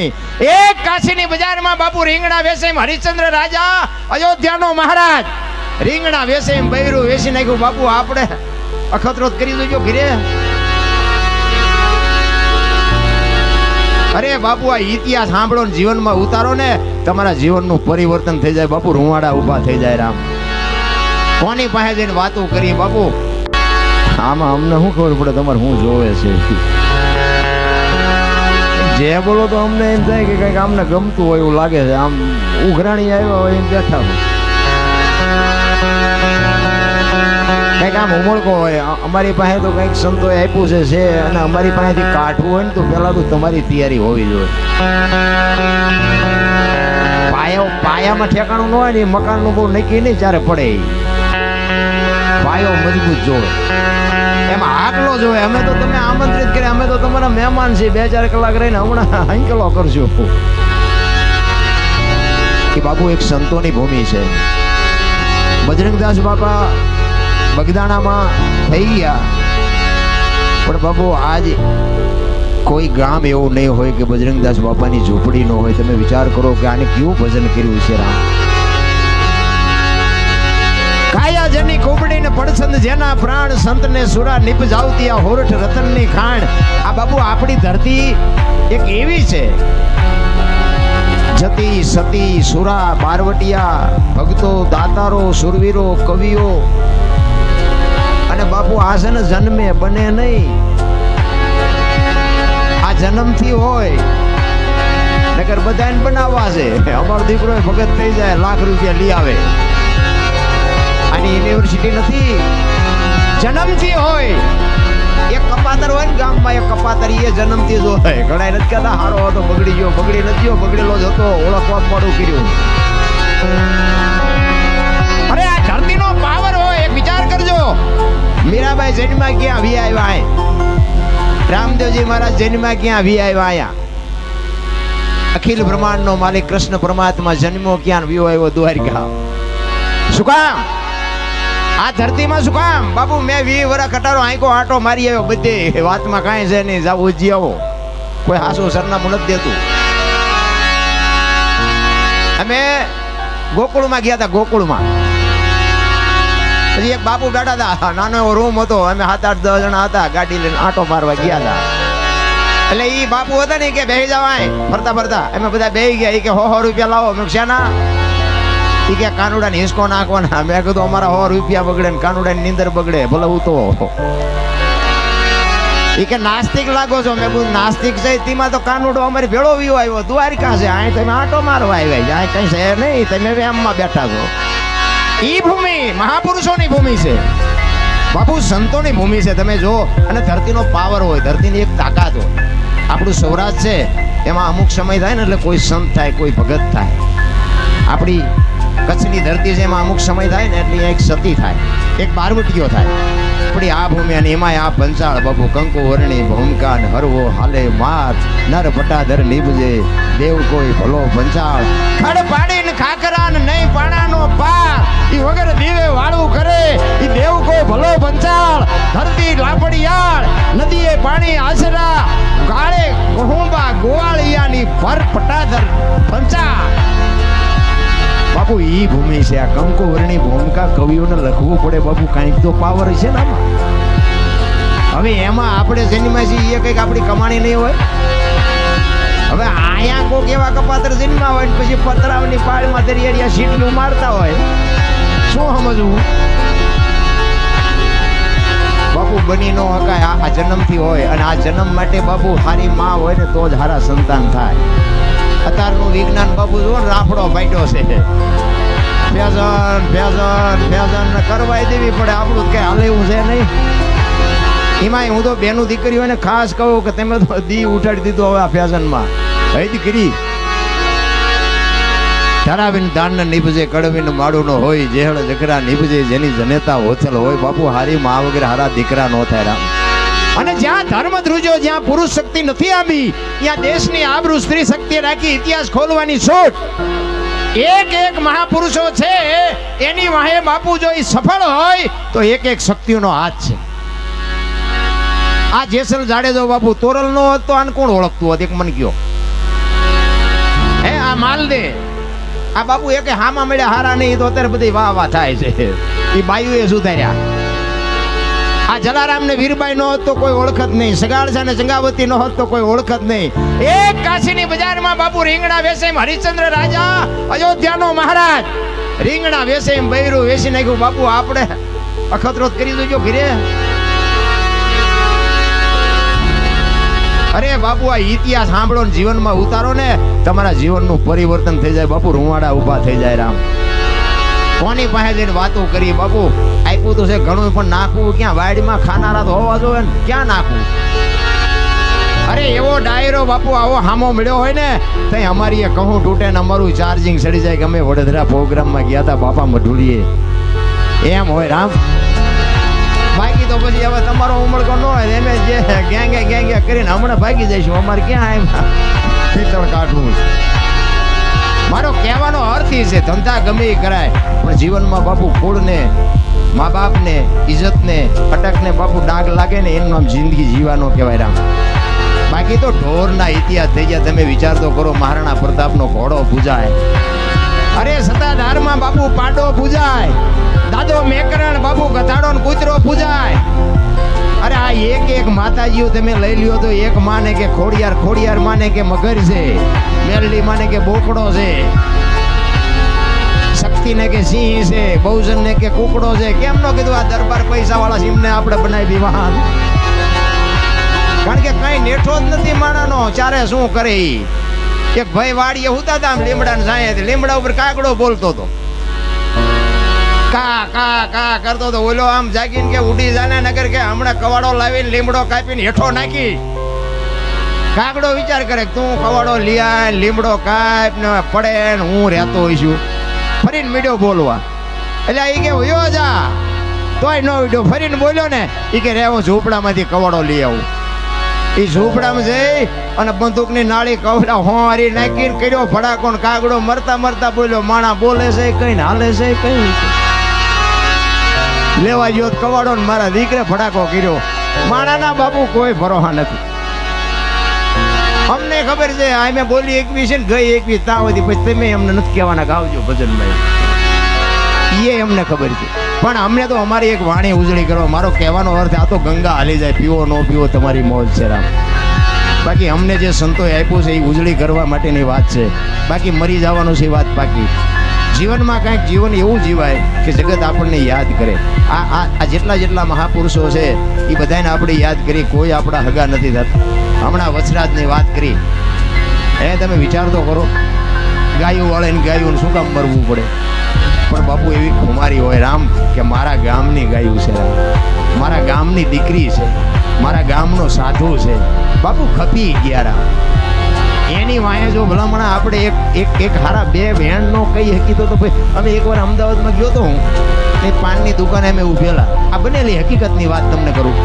એક કાશીની બજારમાં બાપુ રીંગણા વેસે હરિશ્ચંદ્ર રાજા, અયોધ્યાનો મહારાજ. રીંગણા વેસે બૈરું વેસી નાખ્યું. બાપુ, આપણે અખતરોત કરી દેજો ઘરે. અરે બાપુ, આ ઇતિહાસ સાંભળો ને જીવનમાં ઉતારો ને. તમારા જીવનનું પરિવર્તન થઈ જાય. બાપુ, રૂવાડા ઊભા થઈ જાય રામ. કોની પાસે જઈને વાતો કરી બાપુ? આમાં અમને શું ખબર પડે? તમારે શું જોવે છે? જે બોલો તો અમને એમ થાય કે કંઈક અમને ગમતું હોય એવું લાગે છે. આમ ઉઘરાણી આવ્યા હોય એમ બેઠા હોય. કંઈક આમ ઉમળકો હોય. અમારી પાસે તો કંઈક સંતોએ આપ્યું છે છે, અને અમારી પાસેથી કાઢવું હોય ને તો પહેલાં તો તમારી તૈયારી હોવી જોઈએ. પાયો, પાયામાં ઠેકાણું ન હોય ને મકાનનું બહુ નક્કી નહીં જ્યારે પડે. પાયો મજબૂત એમાં આટલો જોવે અમે તો તમે આમંત્રિત કર્યા અમે તો તમારા મહેમાન છીએ. બે ચાર કલાક રહીને હમણાં અંકેલો કરજો. કે બાપુ એક સંતોની ભૂમિ છે. બજરંગદાસ બાપા બગદાણામાં થઈ ગયા. પણ બાપુ આજ કોઈ ગામ એવું નહીં હોય કે બજરંગદાસ બાપાની ઝૂંપડી ન હોય. તમે વિચાર કરો કે આને કેવું ભજન કર્યું છે રામ? કાયા જેની કોબડી ને પડસંદ જેના પ્રાણ સંત ને સુરા નિપ જાવતી આ હોરઠ રતનની ખાણ. આ બાબુ આપણી ધરતી એક એવી છે. જતી સતી સુરા બારવટિયા, ભક્તો, દાતારો, સુરવીરો, કવિઓ. અને બાપુ આ છે ને જન્મે, બને નહીં. આ જન્મથી હોય. નગર બધાને બનાવવા છે. અમારો દીકરો ભગત થઈ જાય, લાખ રૂપિયા લઈ આવે. આની યુનિવર્સિટી નથી. જન્મથી હોય. એક કપાતર હોય ને ગામમાં એક કપાતર એ જન્મથી જ હોય. ઘણા નથી કહેતા હારો હતો બગડી ગયો બગડી નથી ગયો બગડેલો જ હતો ઓળખવા પડું કર્યું અરે આ ધરતીનો પાવર હોય એક વિચાર કરજો. મીરાબાઈ જન્મા ક્યાં વી આવ્યા રામદેવજી મહારાજ જૈનમાં ક્યાં વી આવ્યા આયા? અખિલ બ્રહ્માંડનો માલિક કૃષ્ણ પરમાત્મા જન્મો ક્યાં વિયો આવ્યો દ્વારિકા. શું કામ? આ ધરતીમાં શું કામ? બાપુ, મેં વી વરા કટારો આંકો આટો મારી આવ્યો, બધે વાતમાં કાંઈ છે નહીં જાવ ઉજી આવો. કોઈ હાસુ સરનામું નથી દેતું. અમે ગોકુળમાં ગયા હતા, ગોકુળમાં. પછી એક બાપુ બેઠા હતા, નાનો એવો રૂમ હતો, અમે સાત આઠ દસ જણા હતા, ગાડી લઈને આટો મારવા ગયા હતા. એટલે એ બાપુ હતા ને કે બેહી જવાય ફરતા ફરતા. અમે બધા બેસી ગયા એ કે, હો હો, રૂપિયા લાવો. મેં શાના? ઈ કે કાનુડા ને હિસકો નાખવાના. મેં કીધું અમારા હો રૂપિયા બગડે ને કાનુડા ની નીંદર બગડે. ભલે હું તો એ કે નાસ્તિક લાગો છો. મેં બધું નાસ્તિક છે તેમાં તો કાનુડો અમારી ભેળો વિયો આવ્યો. દ્વારિકા છે. અહીં તમે આટો મારવા આવ્યા છે. અહીં કઈ છે નહીં. તમે વેમમાં બેઠા છો. એ ભૂમિ, મહાપુરુષોની ભૂમિ છે. બાપુ, સંતોની ભૂમિ છે. તમે જો અને ધરતીનો પાવર હોય, ધરતીની એક તાકાત હોય. આપણું સૌરાષ્ટ્ર છે, એમાં અમુક સમય થાય ને એટલે કોઈ સંત થાય, કોઈ ભગત થાય. આપણી કચ્છની ધરતી છે અમુક સમય થાય ને એટલે એક સતી થાય, એક બારવટીઓ થાય. આપણી આ ભૂમિ અને એમાંય આ પંચાળ બાબુ કંકુ વર્ણી, ભૂમકાન હરવો હાલે માથ, નર પટાધર નીપજે દેવ કોઈ ભલો પંચાળ. ખડ પાડીને ને નહીં પાણાનો પાર, ઈ વગર દીવે વાળવું કરે, ઈ દેવ કોઈ ભલો પંચાળ. ધરતી લાપડિયાળ, નદીએ પાણી આશરા, ગાળે કહુંબા ગોવાળિયાની ભર પટાધર પંચાળ. બાપુ, ઈ ભૂમિ છે. આ કંકુવરની ભૂમિકા કવિઓને લખવું પડે બાપુ. કાંઈક તો પાવર છે ને આમાં. હવે એમાં આપણે સિનેમા છીએ એ કંઈક આપણી કમાણી નહીં હોય. હવે આયા કોક એવા કપાતર જન્મા હોય ને પછી પતરાવની પાળમાં દરિયાડિયા સીટલું મારતા હોય. શું સમજવું? બાપુ, બની નો હકાય. આ જન્મથી હોય અને આ જન્મ માટે બાપુ સારી માં હોય ને તો જ હારા સંતાન થાય. અત્યારનું વિજ્ઞાન બાબુ જો ને, રાફડો ફાટ્યો છે. ફેશન ફેશન ફેશન ને કરવાય દેવી પડે, આપણું કઈ હાલે છે નહીં. એમાં હું તો બેનું દીકરીઓને ખાસ કહું કે તમે તો દી ઉઠાડી દીધું હવે આ ફેશનમાં હઈ દીકરી, ધરાવીને દાન નીપજે કડવીને માડું નો હોય, જેહળ જકરા નીપજે જેની જનેતા હોથલ હોય, બાપુ હારી મા વગેરે હારા દીકરા નો થાય રામ. અને જ્યાં ધર્મ ધ્રુજો જ્યાં પુરુષ શક્તિ નથી આવી, ત્યાં દેશની આબરૂ સ્ત્રી શક્તિ રાખી ઇતિહાસ ખોલવાની છૂટ. એક એક મહાપુરુષો છે, એની વાહે બાપુ જો એ સફળ હોય, તો એક એક શક્તિઓનો હાથ છે. આ જેસલ જાડેજો બાપુ તોરલ નો હતો, આને કોણ ઓળખતું હતું? એક ગયો હે માલ દે આ બાપુ એકે હામાં મળ્યા હારા નહીં, તો અત્યારે બધી વાહ વાહ થાય છે. એ બાયુએ સુધાર્યા. આ જલારામ ને વીરબાઈ નો હોત તો કોઈ ઓળખત નહીં. સગાળસા ને ચંગાવતી નો હોત તો કોઈ ઓળખત નહીં. એક કાશીની બજારમાં બાપુ રીંગણા વેસે હરિશ્ચંદ્ર રાજા અયોધ્યાનો મહારાજ. રીંગણા વેસે એમ બૈરું વેસી નાખ્યું. બાપુ, આપણે અખતરોત કરી દેજો ઘરે. અરે બાપુ, આ ઇતિહાસ સાંભળો ને જીવનમાં ઉતારો ને. તમારા જીવનનું પરિવર્તન થઈ જાય. બાપુ, રૂવાડા ઊભા થઈ જાય રામ. કોની પાસે જઈને વાતો કરી બાપુ? આપ્યું તો છે ઘણું પણ નાખવું ક્યાં? વાડીમાં ખાનારા તો હોવા જોઈએ ને, ક્યાં નાખવું? અરે, એવો ડાયરો બાપુ, આવો હામો મળ્યો હોય ને, તઈ અમારી એ કહું તૂટે ને અમારું ચાર્જિંગ સડી જાય ગમે વડોદરા પ્રોગ્રામમાં ગયા હતા બાપા મઢુલીએ. એમ હોય, રામ. બાકી તો પછી હવે તમારો ઉમળકો ન હોય એમે જે ગેંગે ગેંગે કરીને હમણાં ભાગી જઈશું. અમારે ક્યાં એમ? પિત્તળ કાઢવું. એ છે ધંધા ગમે કરાય, પણ જીવનમાં બાપુ કુળને મા બાપને ઇજ્જતને અટકને બાપુ ડાઘ લાગે ને એનું નામ જિંદગી જીવાનો કહેવાય રામ. બાકી તો ઢોરના ઇતિહાસ થઈ ગયા. તમે વિચાર તો કરો, મહારાણા પ્રતાપનો ઘોડો પૂજાય. અરે સત્તાધારમાં બાપુ પાડો પૂજાય. દાદો મેકરણ બાપુ ગધાડો ને કૂતરો પૂજાય. અરે આ એક એક માતાજીઓ તમે લઈ લ્યો તો એક માને કે ખોડિયાર ખોડિયાર માને કે મગર છે. મેલડી માને કે બોકડો છે. શક્તિને કે સિંહ છે, બહુજનને કે કુકડો છે કેમ નો કીધું આ દરબાર પૈસા વાળા સિંહને આપણે બનાવી દીવાન કારણ કે કઈ નેઠો જ નથી માણાનો, ચારે શું કરે એક ભાઈ વાડીએ હુતા હતા આમ લીમડા સાંયે લીમડા ઉપર કાગડો બોલતો હતો કા કા કા કરતો તો, ઓલો આમ જાગીને કે ઉડી જાને નગર કે હમણાં કવાડો લાવીને લીમડો કાપીને હેઠો નાખી. કાગડો વિચાર કરે તું કવાડો લિયા લીમડો કાપ ને પડે ને હું રહેતો હોઈશું. ફરીને મીડો બોલવા. એટલે એ કે યો જા. તોય નો વિડ્યો, ફરીને બોલ્યો ને એ કે રેવો ઝૂંપડામાંથી કવાડો લઈ આવું. એ ઝૂંપડામાં જઈ અને બંદૂકની નાળી કવડા હોરી નાખીને કર્યો, ફડાકો કાગડો મરતા મરતા બોલ્યો, માણા બોલે છે, કઈ હાલે છે, કઈ લેવા ગયો, કવાડો ને મારા દીકરે ફડાકો કર્યો. માણાના બાપુ કોઈ ભરોહા નથી. અમને ખબર છે આ મેં બોલી એકવી છે ને ગઈ એકવી તા હતી પછી તમે અમને નથી કહેવાના ગાવજો ભજનભાઈ. એ અમને ખબર છે. પણ અમને તો અમારી એક વાણી ઉજળી કરવા મારો કહેવાનો અર્થ આ તો ગંગા હાલી જાય, પીવો નો પીવો તમારી મોજ છે રામ. બાકી અમને જે સંતોએ આપ્યું છે, એ ઉજળી કરવા માટેની વાત છે. બાકી મરી જવાનું છે વાત બાકી. જીવનમાં કાંઈક જીવન એવું જીવાય કે જગત આપણને યાદ કરે. આ આ જેટલા જેટલા મહાપુરુષો છે, એ બધાને આપણે યાદ કરી, કોઈ આપણા હગા નથી થતા. હમણાં વચરાજની વાત કરી. એ તમે વિચાર તો કરો. ગાયું વાળે ને ગાયું શું કામ મરવું પડે? પણ બાપુ, એવી ખુમારી હોય રામ કે મારા ગામની ગાયું છે મારા ગામની દીકરી છે. મારા ગામનો સાધુ છે. બાપુ, ખપી ગયા રામ. એની વાંહે જો ભલામણા આપણે એક એક એક હારા બે બહેનનો કહી હકીતો તો ભાઈ અમે એકવાર અમદાવાદમાં ગયો તો હું. એ પાનની દુકાને અમે ઊભેલા આ બનેલી હકીકતની વાત તમને કરું.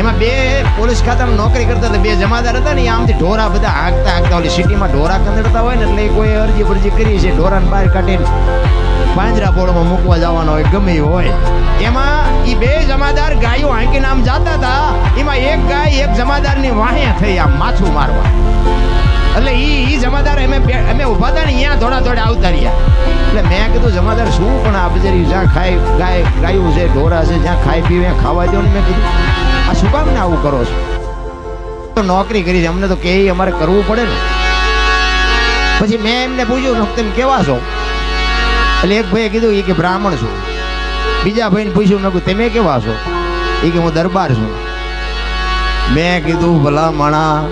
એમાં બે પોલીસ ખાતામાં નોકરી કરતા હતા, બે જમાદાર હતા ને આમથી ઢોરા બધા હાંકતા હાંકતા ઓલી સિટીમાં ઢોરા કંદડતા હોય ને, એટલે કોઈ અરજી બરજી કરી છે, ઢોરાને બહાર કાઢીને પાંજરા પોળમાં મૂકવા જવાનો હોય, ગમે હોય. એમાં એ બે જમાદાર ગાયો હાંકીને આમ જાતા હતા. એમાં એક ગાય એક જમાદારની વાહે થઈ આમ માથું મારવા. એટલે એ એ જમાદાર અમે અમે ઊભા હતા ને અહીંયા થોડા થોડા આવતા રહ્યા એટલે મેં કીધું, જમાદાર, શું પણ આ બજારી જ્યાં ખાય, ગાય, ગાયું છે, ઢોરા છે, જ્યાં ખાઈ પીવે, ખાવા દો ને મેં કીધું, આ શું કામ ને આવું કરો છો? તો નોકરી કરી છે. અમને તો કે અમારે કરવું પડે ને. પછી મેં એમને પૂછ્યું તમે કેવા છો? એટલે એક ભાઈએ કીધું એ કે બ્રાહ્મણ છું. બીજા ભાઈને પૂછ્યું, મેં તમે કેવા છો? એ કે, હું દરબાર છું. મેં કીધું, ભલા માણા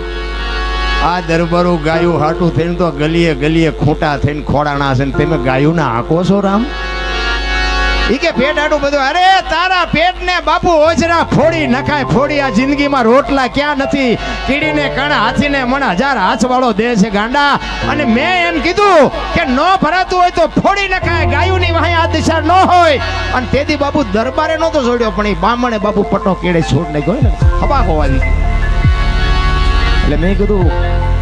આ દરબારો ગાયું હાટું થઈને તો ગલીએ ગલીએ ખોટા થઈને ખોડાણા છે ને તમે ગાયું ના હાંકો છો રામ? ઈ કે પેટ હાટું બધું. અરે તારા પેટને બાપુ ઓજરા ફોડી નખાય, ફોડી આ જિંદગીમાં રોટલા ક્યાં નથી? કીડીને કણ હાથીને મણ હજાર હાથ વાળો દે છે ગાંડા. અને મેં એમ કીધું કે ન ભરાતું હોય તો ફોડી નખાય. ગાયુંની વાહે આ દિશા ન હોય. અને તેથી બાપુ દરબારે નહોતો છોડ્યો પણ એ બામણે બાપુ પટો કેડે છોડ નાખ્યો ને. હબાકો હોવા ગઈ. એટલે મેં કીધું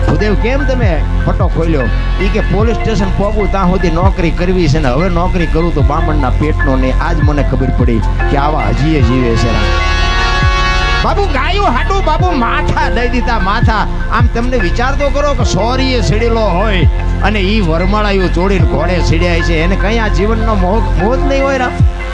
ભૂદેવ કેમ તમે ફટો ખોલ્યો? એ કે, પોલીસ સ્ટેશન પહોંચું ત્યાં સુધી નોકરી કરવી છે ને હવે નોકરી કરું તો બામણના પેટનો ને આજ મને ખબર પડી કે આવા હજીએ જીવે છે. બાબુ, ગાયું હાટું બાબુ, માથા દઈ દીધા, માથા. આમ તમને વિચાર તો કરો કે સોરીએ સીડેલો હોય અને એ વરમાળાયું ચોડીને ઘોડે સીડ્યા છે. એને કઈ આ જીવનનો મોહ મોજ નહીં હોય રામ.